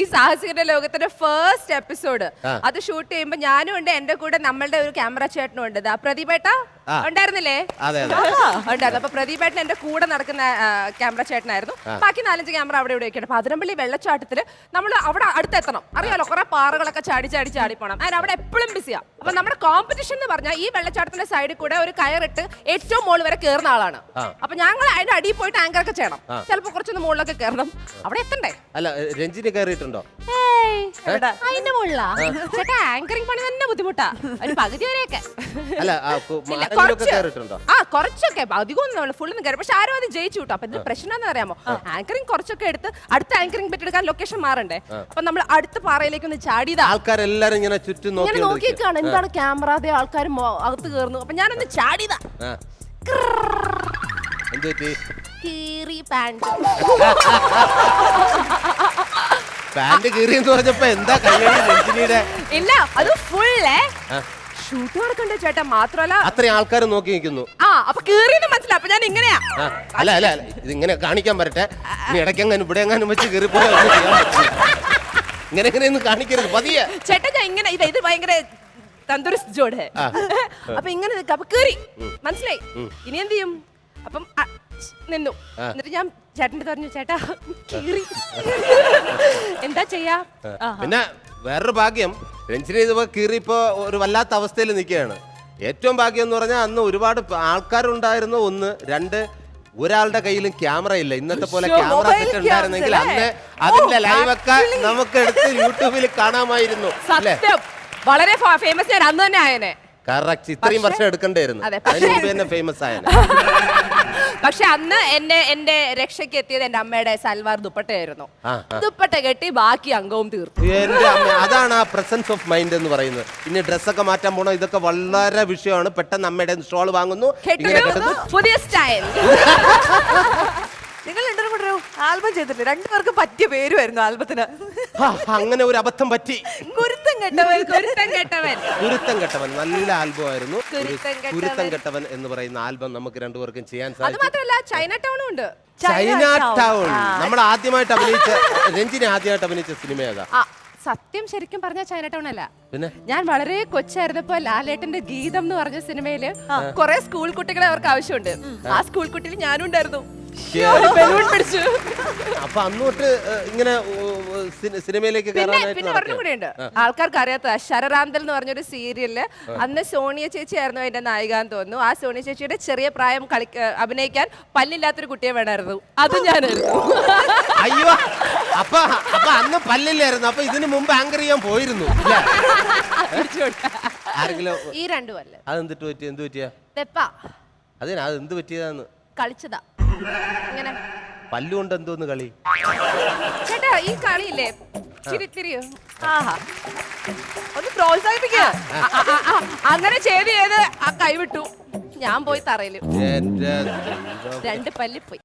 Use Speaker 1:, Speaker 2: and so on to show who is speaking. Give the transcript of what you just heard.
Speaker 1: ഈ സാഹസികരുടെ ലോകത്തിന്റെ first episode അത് ഷൂട്ട് ചെയ്യുമ്പോ ഞാനും ഉണ്ട് എന്റെ കൂടെ നമ്മളുടെ ഒരു ക്യാമറ ചേട്ടനും ഉണ്ട്. ദാ പ്രദീപേട്ട? ഉണ്ടായിരുന്നില്ലേ? ഉണ്ടായിരുന്നു. അപ്പൊ പ്രദീപേട്ടൻ എന്റെ കൂടെ നടക്കുന്ന ക്യാമറ ചേട്ടനായിരുന്നു. ബാക്കി നാലഞ്ച് ക്യാമറ അവിടെ ഇവിടെ ഒക്കെയാണ് അപ്പൊ അതിരമ്പള്ളി വെള്ളച്ചാട്ടത്തിൽ നമ്മൾ അവിടെ അടുത്തെത്തണം. അറിയാലോ കുറെ പാറകളൊക്കെ ചാടി ചാടി ചാടി പോണം. അതിന് അവിടെ എപ്പോഴും ബിസിയാ അപ്പൊ നമ്മുടെ കോമ്പറ്റീഷൻ എന്ന് പറഞ്ഞാൽ ഈ വെള്ളച്ചാട്ടത്തിന്റെ സൈഡിൽ കൂടെ ഒരു കയറിട്ട് ഏറ്റവും മുകളിൽ വരെ കയറുന്ന ആളാണ്. അപ്പൊ ഞങ്ങൾ അതിന്റെ അടിയിൽ പോയിട്ട് ആങ്കർ ഒക്കെ ചെയ്യണം.
Speaker 2: ചിലപ്പോൾ
Speaker 1: ചിലപ്പോ കുറച്ചൊന്ന് മുകളിലൊക്കെ കയറണം അവിടെ എത്തണ്ടേ?
Speaker 2: അല്ല രഞ്ജിനി
Speaker 1: ഏയ്, അതിന്റെ മുകളിലാ? ചേട്ടാ ആങ്കറിംഗ് പണി തന്നെ ബുദ്ധിമുട്ടാ. ഒരു പകുതി വരെയൊക്കെ.
Speaker 2: അല്ല ആ. കയറിയിട്ടുണ്ടോ?
Speaker 1: കുറച്ചൊക്കെ. അധികം ഫുള്ളൊന്നും കയറി. പക്ഷെ ആരും അത് ജയിച്ചു കിട്ടും. അപ്പൊ ഇത് പ്രശ്നം അറിയാമോ? ആങ്കറിംഗ് കുറച്ചൊക്കെ എടുത്ത് അടുത്ത ആങ്കറിംഗ് എടുക്കാൻ ലൊക്കേഷൻ മാറണ്ടേ? അപ്പൊ നമ്മൾ അടുത്ത പാറയിലേക്ക് ഒന്ന് ചാടിയതാ.
Speaker 2: ആൾക്കാരെല്ലാരും ഇങ്ങനെ ചുറ്റും നോക്കി
Speaker 1: നോക്കിയേക്കാണ് എന്താണ് ക്യാമറ? അതേ ആൾക്കാർ അകത്ത് കയറുന്നു അപ്പൊ ഞാനൊന്ന് ചാടിയതാ. കീറി പാന്റ്.
Speaker 2: പാന്റ് എന്ന് പറഞ്ഞപ്പോ എന്താ രഞ്ജിനിയുടെ?
Speaker 1: ഇല്ല അത് ഫുള്ളേ. ഷൂട്ട് നടക്കണ്ട ചേട്ടാ? മാത്രല്ല
Speaker 2: അത്രയും ആൾക്കാർ നോക്കി നിൽക്കുന്നു.
Speaker 1: ആ അപ്പൊ കീറിയെന്ന് മനസ്സിലായി. അപ്പൊ ഞാൻ ഇങ്ങനെയാ.
Speaker 2: അല്ല അല്ല അല്ല ഇത് ഇങ്ങനെ കാണിക്കാൻ പറ്റട്ടെ. നീ ഇടയ്ക്കെങ്ങാനും ഇവിടെ എങ്ങാനും വെച്ച് പറ്റില്ല. ഇങ്ങനെ ഇങ്ങനെയൊന്നും കാണിക്കരുത്. പതിയെ
Speaker 1: ചേട്ടാ ഞാൻ ഇങ്ങനെ ഇത് ഇത് ഭയങ്കര തന്തുരസ് ജോഡ്. അപ്പൊ ഇങ്ങനെ നിൽക്ക അപ്പൊ കേറി. മനസ്സിലായി? ഇനി എന്ത് ചെയ്യും? അപ്പം അ, നിന്നു. എന്നിട്ട് ഞാൻ ചേട്ടന്റെ പറഞ്ഞു ചേട്ടാ കീറി. എന്താ ചെയ്യാ?
Speaker 2: പിന്നെ വേറൊരു ഭാഗ്യം രഞ്ജിനി ഇതുപോലെ കീറി ഇപ്പോ ഒരു വല്ലാത്ത അവസ്ഥയിൽ നിൽക്കുകയാണ്. ഏറ്റവും ഭാഗ്യം എന്ന് പറഞ്ഞാൽ അന്ന് ഒരുപാട് പ- ആൾക്കാരുണ്ടായിരുന്നു. ഒന്ന് രണ്ട് ഒരാളുടെ കയ്യിലും ക്യാമറ ഇല്ല. ഇന്നത്തെ പോലെ
Speaker 3: ശ്ശോ,
Speaker 2: ക്യാമറ
Speaker 3: mobile
Speaker 2: സെറ്റ് ഉണ്ടായിരുന്നെങ്കിൽ അന്ന്
Speaker 3: അല്ലേ?
Speaker 2: അതിന്റെ
Speaker 3: ഓ,
Speaker 2: ലൈവൊക്കെ നമുക്ക് എടുത്ത് യൂട്യൂബിൽ കാണാമായിരുന്നു. അല്ലേ?
Speaker 1: സത്യം. വളരെ ഫേമസ് ഞാൻ അന്ന് തന്നെ ആയനെ.
Speaker 2: കറക്റ്റ് ഇത്രയും വർഷം എടുക്കണ്ടായിരുന്നു.
Speaker 1: അതെ,
Speaker 2: അതിന് മുമ്പ് തന്നെ ഫേമസ് ആയത്
Speaker 1: പക്ഷെ അന്ന് എന്നെ എന്റെ രക്ഷയ്ക്ക് എത്തിയത് എന്റെ അമ്മയുടെ സൽവാർ ദുപ്പട്ടയായിരുന്നു.
Speaker 2: ആ, ആ.
Speaker 1: ദുപ്പട്ട കെട്ടി ബാക്കി അംഗവും തീർത്തു.
Speaker 2: എന്റെ അമ്മ അതാണ് ആ പ്രസൻസ് ഓഫ് മൈൻഡ് എന്ന് പറയുന്നത്. ഇനി ഡ്രസ്സൊക്കെ മാറ്റാൻ പോണോ? ഇതൊക്കെ വളരെ വിഷയമാണ്. പെട്ടെന്ന് അമ്മയുടെ സ്റ്റോൾ വാങ്ങുന്നു. ഇങ്ങനെ
Speaker 1: കെട്ടുന്നു.
Speaker 2: കെട്ടുന്നു
Speaker 1: പുതിയ സ്റ്റൈൽ
Speaker 3: നിങ്ങൾ കൂടെ ഒരു ആൽബം ചെയ്തിട്ടില്ലേ? രണ്ടുപേർക്കും പറ്റിയ പേരുമായിരുന്നു ആൽബത്തിന്.
Speaker 2: ഹാ, അങ്ങനെ ഒരു അബദ്ധം പറ്റി.
Speaker 3: കുരുത്തം കെട്ടവൻ
Speaker 1: കുരുത്തം കെട്ടവൻ.
Speaker 2: കുരുത്തം കെട്ടവൻ നല്ല ആൽബം ആയിരുന്നു ഒരു
Speaker 1: കുരുത്തം കെട്ടവൻ.
Speaker 2: കുരുത്തം കെട്ടവൻ എന്ന് പറയുന്ന ആൽബം നമുക്ക് രണ്ടുപേർക്കും ചെയ്യാൻ
Speaker 1: അത്
Speaker 2: സാധിച്ചു
Speaker 1: മാത്രമല്ല ചൈന ടൗണും ഉണ്ട്.
Speaker 2: China
Speaker 3: Chinatown.
Speaker 2: ടൗൺ. നമ്മൾ ആദ്യമായിട്ട് അഭിനയിച്ച രഞ്ജിനെ ആദ്യമായിട്ട് അഭിനയിച്ച സിനിമ ഏതാ?
Speaker 1: ആ സത്യം ശരിക്കും പറഞ്ഞ ചൈന ടൗൺ അല്ല.
Speaker 2: പിന്നെ?
Speaker 1: ഞാൻ വളരെ കൊച്ചായിരുന്നപ്പോ ലാലേട്ടന്റെ ഗീതം എന്ന് പറഞ്ഞ സിനിമയിൽ കുറെ സ്കൂൾ കുട്ടികളെ അവർക്ക് ആവശ്യമുണ്ട്. ആ സ്കൂൾ കുട്ടിയിൽ ഞാനും ഉണ്ടായിരുന്നു ബലൂൺ പിടിച്ചു.
Speaker 2: അപ്പൊ അന്നോട്ട് ഇങ്ങനെ സിനി- സിനിമയിലേക്ക്
Speaker 1: പിന്നെ
Speaker 2: കയറാനായിട്ട്
Speaker 1: പിന്നെ ഒരെണ്ണം കൂടെ ഉണ്ട്
Speaker 2: നടക്കുകയാണ്.
Speaker 1: ആൾക്കാർക്ക് അറിയാത്ത ശരറാന്തൽ എന്ന് പറഞ്ഞൊരു സീരിയലിൽ അന്ന് സോണിയ ചേച്ചി ആയിരുന്നു അതിന്റെ നായിക എന്ന് തോന്നുന്നു. ആ സോണിയ ചേച്ചിയുടെ ചെറിയ പ്രായം കളി ഏഹ് അഭിനയിക്കാൻ പല്ലില്ലാത്തൊരു കുട്ടിയെ വേണമായിരുന്നു അത് ഞാനായിരുന്നു.
Speaker 2: അയ്യോ അപ്പൊ അപ്പൊ അന്ന് പല്ലില്ലായിരുന്നു. അപ്പൊ ഇതിനു മുമ്പ് ആങ്കർ ചെയ്യാൻ പോയിരുന്നു ഇല്ലേ? ആരെങ്കിലും
Speaker 1: ഈ രണ്ടു അല്ല
Speaker 2: അതെന്തിട്ട് പറ്റി? എന്ത് പറ്റിയ?
Speaker 1: പെപ്പ
Speaker 2: അതിന് അത് എന്ത് പറ്റിയതാന്ന്?
Speaker 1: കളിച്ചതാ. ഇങ്ങനെ.
Speaker 2: പല്ലുകൊണ്ട് എന്തോന്ന് കളി?
Speaker 1: ചേട്ടാ ഈ കളിയില്ലേ? ചിരി ചിരിയോ
Speaker 3: ആഹാ. ഒന്ന് പ്രോത്സാഹിപ്പിക്കുക.
Speaker 1: അങ്ങനെ ചെയ്ത് ചെയ്ത് ആ കൈവിട്ടു. ഞാൻ പോയി തറയിൽ.
Speaker 2: രണ്ട് പല്ലി
Speaker 1: രണ്ട് പല്ലിപ്പോയി